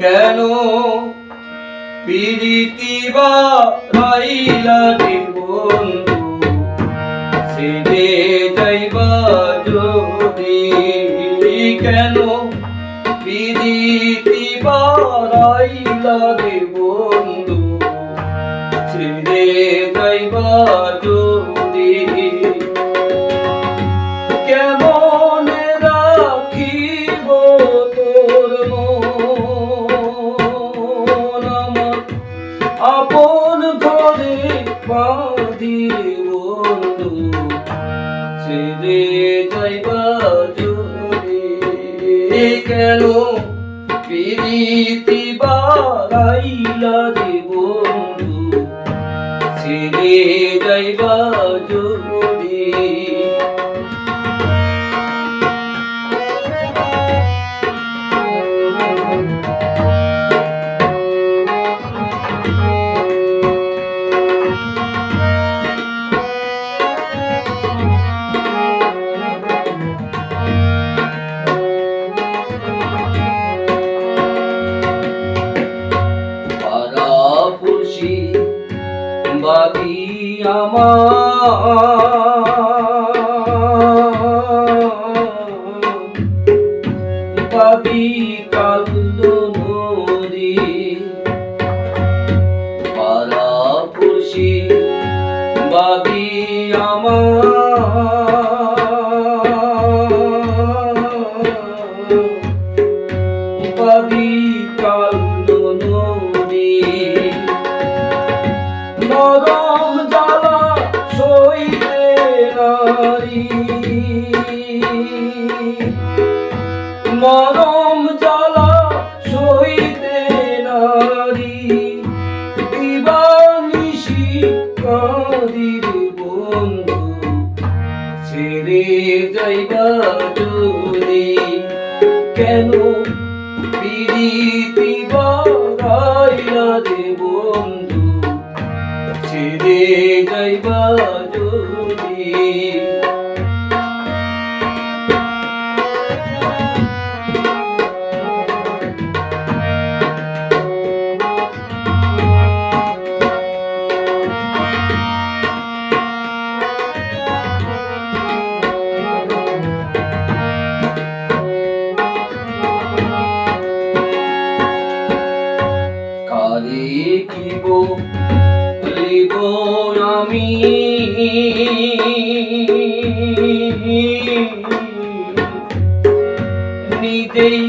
কেন পিরিতি বা রাইলা রে বন্ধু? ছেড়ে যাইবা যদি কেন পিরিতি বা রাইলা রে বন্ধু? ছেড়ে যাইবা যদি বাঁধি বন্ধু ছেড়ে যাইবা যদি কেন প্রীতি বাড়াইলা রে বন্ধু ছেড়ে যাইবা যদি বাদি কান্দ নদী পাড়াপড়শি বাদি আমার। উপাধি কান্দ নরম জ্বালা সইতে নারী। দিবানিশি কাদির বন্ধু, ছেড়ে যাইবা যদি। কেন পিরিতি বাড়াইলা রে বন্ধু, ছেড়ে যাইবা যদি। কিব লিব আমি। নিজেই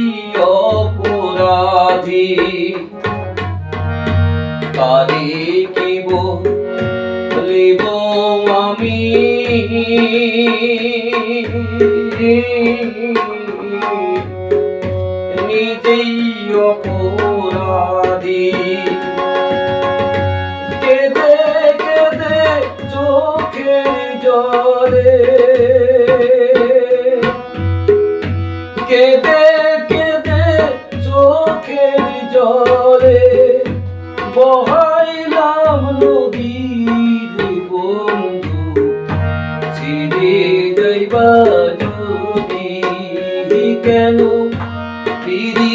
অপরাধী কারে লিব আমি। নিজেই জলে কেঁদে কেঁদে চোখের জলে বহাইলাম নদীর বন্ধু। ছিড়ে যাইবা যদি কেন? প্রীতি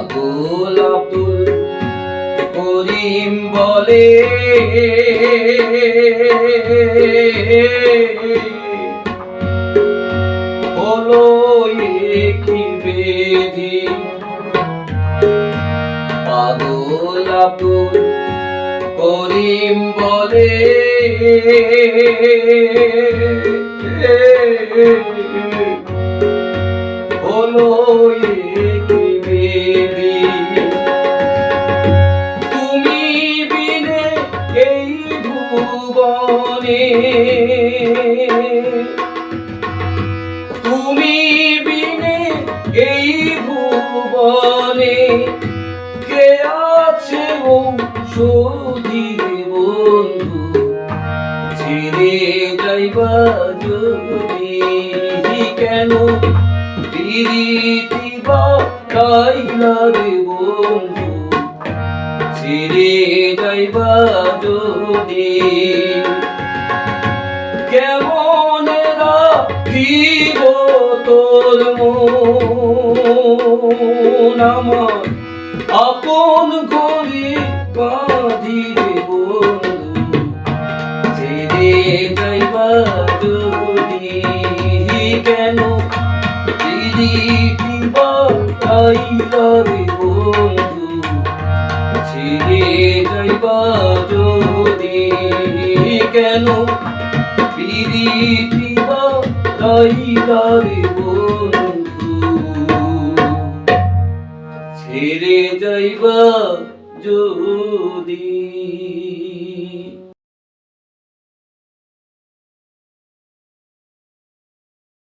পাগল আব্দুল করিম বলে হলো কি বেধি পাগল আব্দুল করিম বলে তুমি বিনে এই ভুবনে কে আছে ঔষধি বন্ধু? ছেড়ে যাইবা যদি কেন? প্রীতি বা কাইলা রে বন্ধু। ছেড়ে যাইবা যদি। কেমন রাখিব তোর মন? আপন করি যাইবা যদি যাইবা যদি কেন পিরিতি বা আইলা রে বন্ধু? ছেড়ে যাইবা যদি